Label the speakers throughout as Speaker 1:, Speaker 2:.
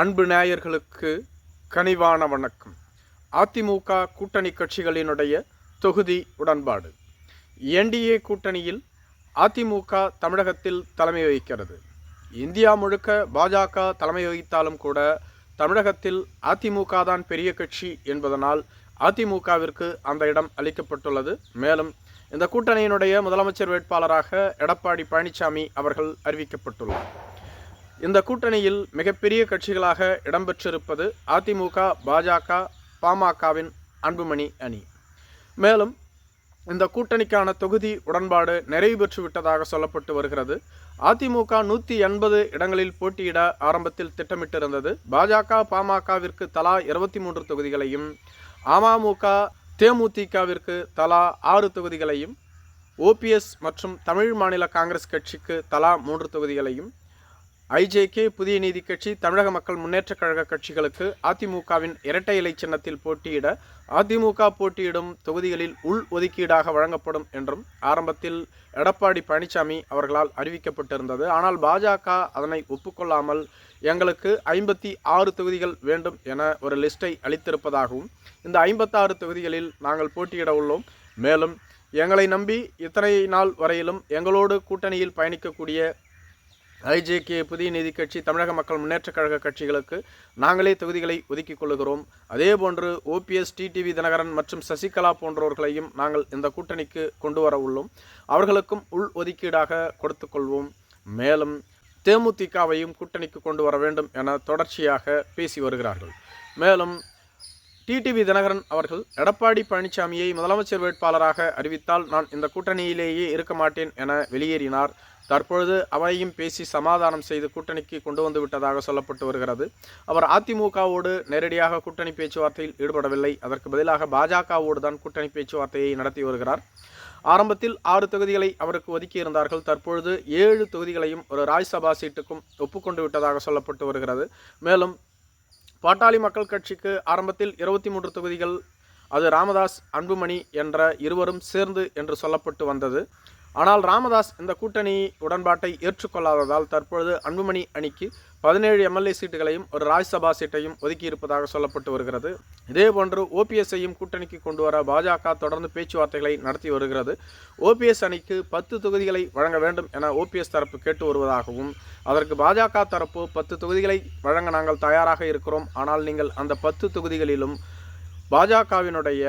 Speaker 1: அன்பு நேயர்களுக்கு கனிவான வணக்கம். அதிமுக கூட்டணி கட்சிகளினுடைய தொகுதி உடன்பாடு. என்டிஏ கூட்டணியில் அதிமுக தமிழகத்தில் தலைமை வகிக்கிறது. இந்தியா முழுக்க பாஜக தலைமை வகித்தாலும் கூட தமிழகத்தில் அதிமுக தான் பெரிய கட்சி என்பதனால் அதிமுகவிற்கு அந்த இடம் அளிக்கப்பட்டுள்ளது. மேலும் இந்த கூட்டணியினுடைய முதலமைச்சர் வேட்பாளராக எடப்பாடி பழனிசாமி அவர்கள் அறிவிக்கப்பட்டுள்ளார். இந்த கூட்டணியில் மிகப்பெரிய கட்சிகளாக இடம்பெற்றிருப்பது அதிமுக பாஜக பாமகவின் அன்புமணி அணி. மேலும் இந்த கூட்டணிக்கான தொகுதி உடன்பாடு நிறைவு விட்டதாக சொல்லப்பட்டு வருகிறது. அதிமுக நூற்றி எண்பது இடங்களில் போட்டியிட ஆரம்பத்தில் திட்டமிட்டிருந்தது. பாஜக பாமகவிற்கு தலா இருபத்தி மூன்று தொகுதிகளையும் அமமுக தேமுதிகவிற்கு தலா ஆறு தொகுதிகளையும் ஓபிஎஸ் மற்றும் தமிழ் மாநில காங்கிரஸ் கட்சிக்கு தலா மூன்று தொகுதிகளையும் ஐஜேகே புதிய நீதி கட்சி தமிழக மக்கள் முன்னேற்றக் கழக கட்சிகளுக்கு அதிமுகவின் இரட்டை இலை சின்னத்தில் போட்டியிட அதிமுக போட்டியிடும் தொகுதிகளில் உள் ஒதுக்கீடாக வழங்கப்படும் என்றும் ஆரம்பத்தில் எடப்பாடி பழனிசாமி அவர்களால் அறிவிக்கப்பட்டிருந்தது. ஆனால் பாஜக அதனை ஒப்புக்கொள்ளாமல் எங்களுக்கு ஐம்பத்தி ஆறு தொகுதிகள் வேண்டும் என ஒரு லிஸ்ட்டை அளித்திருப்பதாகவும் இந்த ஐம்பத்தாறு தொகுதிகளில் நாங்கள் போட்டியிட உள்ளோம். மேலும் எங்களை நம்பி இத்தனை நாள் வரையிலும் எங்களோடு கூட்டணியில் பயணிக்கக்கூடிய ஐஜேகே புதிய நீதி கட்சி தமிழக மக்கள் முன்னேற்றக் கழக கட்சிகளுக்கு நாங்களே தொகுதிகளை ஒதுக்கிக் கொள்ளுகிறோம். அதேபோன்று ஓபிஎஸ் டிடிவி தினகரன் மற்றும் சசிகலா போன்றவர்களையும் நாங்கள் இந்த கூட்டணிக்கு கொண்டு வர உள்ளோம். அவர்களுக்கும் உள் ஒதுக்கீடாக கொடுத்து கொள்வோம். மேலும் தேமுதிகவையும் கூட்டணிக்கு கொண்டு வர வேண்டும் என தொடர்ச்சியாக பேசி வருகிறார்கள். மேலும் டிடிவி தினகரன் அவர்கள் எடப்பாடி பழனிசாமியை முதலமைச்சர் வேட்பாளராக அறிவித்தால் நான் இந்த கூட்டணியிலேயே இருக்க மாட்டேன் என வெளியேறினார். தற்பொழுது அவரையும் பேசி சமாதானம் செய்து கூட்டணிக்கு கொண்டு வந்து விட்டதாக சொல்லப்பட்டு வருகிறது. அவர் அதிமுகவோடு நேரடியாக கூட்டணி பேச்சுவார்த்தையில் ஈடுபடவில்லை. அதற்கு பதிலாக பாஜகவோடு தான் கூட்டணி பேச்சுவார்த்தையை நடத்தி வருகிறார். ஆரம்பத்தில் ஆறு தொகுதிகளை அவருக்கு ஒதுக்கியிருந்தார்கள் தற்பொழுது ஏழு தொகுதிகளையும் ஒரு ராஜ்சபா சீட்டுக்கும் ஒப்புக்கொண்டு விட்டதாக சொல்லப்பட்டு வருகிறது. மேலும் பாட்டாளி மக்கள் கட்சிக்கு ஆரம்பத்தில் இருபத்தி மூன்று தொகுதிகள் அது ராமதாஸ் அன்புமணி என்ற இருவரும் சேர்ந்து என்று சொல்லப்பட்டு வந்தது. ஆனால் ராமதாஸ் இந்த கூட்டணி உடன்பாட்டை ஏற்றுக்கொள்ளாததால் தற்பொழுது அன்புமணி அணிக்கு பதினேழு எம்எல்ஏ சீட்டுகளையும் ஒரு ராஜ்யசபா சீட்டையும் ஒதுக்கியிருப்பதாக சொல்லப்பட்டு வருகிறது. இதேபோன்று ஓபிஎஸ்ஐயும் கூட்டணிக்கு கொண்டு வர பாஜக தொடர்ந்து பேச்சுவார்த்தைகளை நடத்தி வருகிறது. ஓபிஎஸ் அணிக்கு பத்து தொகுதிகளை வழங்க வேண்டும் என ஓபிஎஸ் தரப்பு கேட்டு வருவதாகவும் அதற்கு பாஜக தரப்பு பத்து தொகுதிகளை வழங்க நாங்கள் தயாராக இருக்கிறோம். ஆனால் நீங்கள் அந்த பத்து தொகுதிகளிலும் பாஜகவினுடைய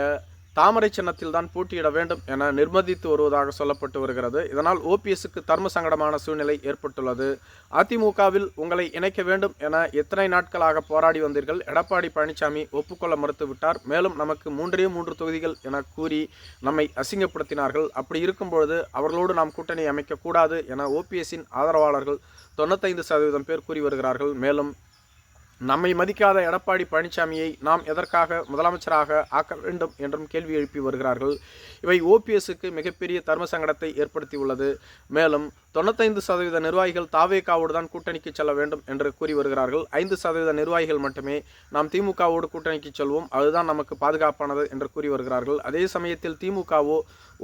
Speaker 1: தாமரை சின்னத்தில் தான் போட்டியிட வேண்டும் என நிர்பந்தித்து வருவதாக சொல்லப்பட்டு வருகிறது. இதனால் ஓபிஎஸ்க்கு தர்ம சங்கடமான சூழ்நிலை ஏற்பட்டுள்ளது. அதிமுகவில் உங்களை இணைக்க வேண்டும் என எத்தனை நாட்களாக போராடி வந்தீர்கள்? எடப்பாடி பழனிசாமி ஒப்புக்கொள்ள மறுத்துவிட்டார் மேலும் நமக்கு மூன்றே மூன்று தொகுதிகள் என கூறி நம்மை அசிங்கப்படுத்தினார்கள். அப்படி இருக்கும்பொழுது அவர்களோடு நாம் கூட்டணி அமைக்கக்கூடாது என ஓபிஎஸ்ஸின் ஆதரவாளர்கள் தொண்ணூத்தைந்து சதவீதம் பேர் கூறி வருகிறார்கள். மேலும் நம்மை மதிக்காத எடப்பாடி பழனிசாமியை நாம் எதற்காக முதலமைச்சராக ஆக்க வேண்டும் என்றும் கேள்வி எழுப்பி வருகிறார்கள். இவை ஓபிஎஸ்க்கு மிகப்பெரிய தர்ம சங்கடத்தை ஏற்படுத்தியுள்ளது. மேலும் தொண்ணூத்தைந்து சதவீத நிர்வாகிகள் தாவேகாவோடு தான் கூட்டணிக்கு செல்ல வேண்டும் என்று கூறி வருகிறார்கள். ஐந்து சதவீத நிர்வாகிகள் மட்டுமே நாம் திமுகவோடு கூட்டணிக்கு செல்வோம். அதுதான் நமக்கு பாதுகாப்பானது என்று கூறி வருகிறார்கள். அதே சமயத்தில் திமுகவோ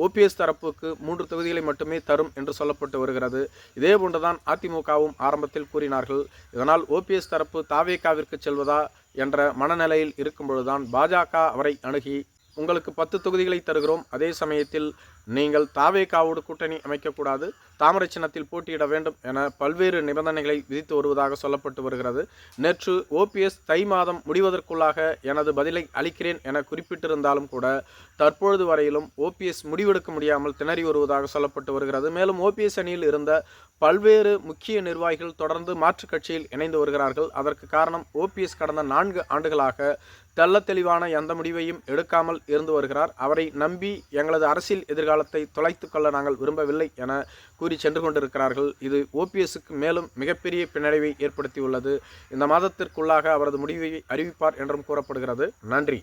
Speaker 1: ஓபிஎஸ் தரப்புக்கு மூன்று தொகுதிகளை மட்டுமே தரும் என்று சொல்லப்பட்டு வருகிறது. இதே போன்றுதான் அதிமுகவும் ஆரம்பத்தில் கூறினார்கள். இதனால் ஓபிஎஸ் தரப்பு தாவேகாவிற்கு செல்வதா என்ற மனநிலையில் இருக்கும்பொழுதுதான் பாஜக அவரை அணுகி உங்களுக்கு பத்து தொகுதிகளை தருகிறோம். அதே சமயத்தில் நீங்கள் தாவேகாவோடு கூட்டணி அமைக்கக்கூடாது. தாமரை சின்னத்தில் போட்டியிட வேண்டும் என பல்வேறு நிபந்தனைகளை விதித்து வருவதாக சொல்லப்பட்டு வருகிறது. நேற்று ஓபிஎஸ் தை மாதம் முடிவதற்குள்ளாக எனது பதிலை அளிக்கிறேன் என குறிப்பிட்டிருந்தாலும் கூட தற்பொழுது வரையிலும் ஓபிஎஸ் முடிவெடுக்க முடியாமல் திணறி வருவதாக சொல்லப்பட்டு வருகிறது. மேலும் ஓபிஎஸ் அணியில் இருந்த பல்வேறு முக்கிய நிர்வாகிகள் தொடர்ந்து மாற்றுக் கட்சியில் இணைந்து வருகிறார்கள். அதற்கு காரணம் ஓபிஎஸ் கடந்த நான்கு ஆண்டுகளாக தெள்ள தெளிவான எந்த முடிவையும் எடுக்காமல் இருந்து வருகிறார். அவரை நம்பி எங்களது அரசியல் எதிர்கால காலத்தை தொலைத்து கொள்ள நாங்கள் விரும்பவில்லை என கூறி சென்று கொண்டிருக்கிறார்கள். இது ஓபிஎஸ்க்கு மேலும் மிகப்பெரிய பின்னடைவை ஏற்படுத்தியுள்ளது. இந்த மாதத்திற்குள்ளாக அவரது முடிவை அறிவிப்பார் என்றும் கூறப்படுகிறது. நன்றி.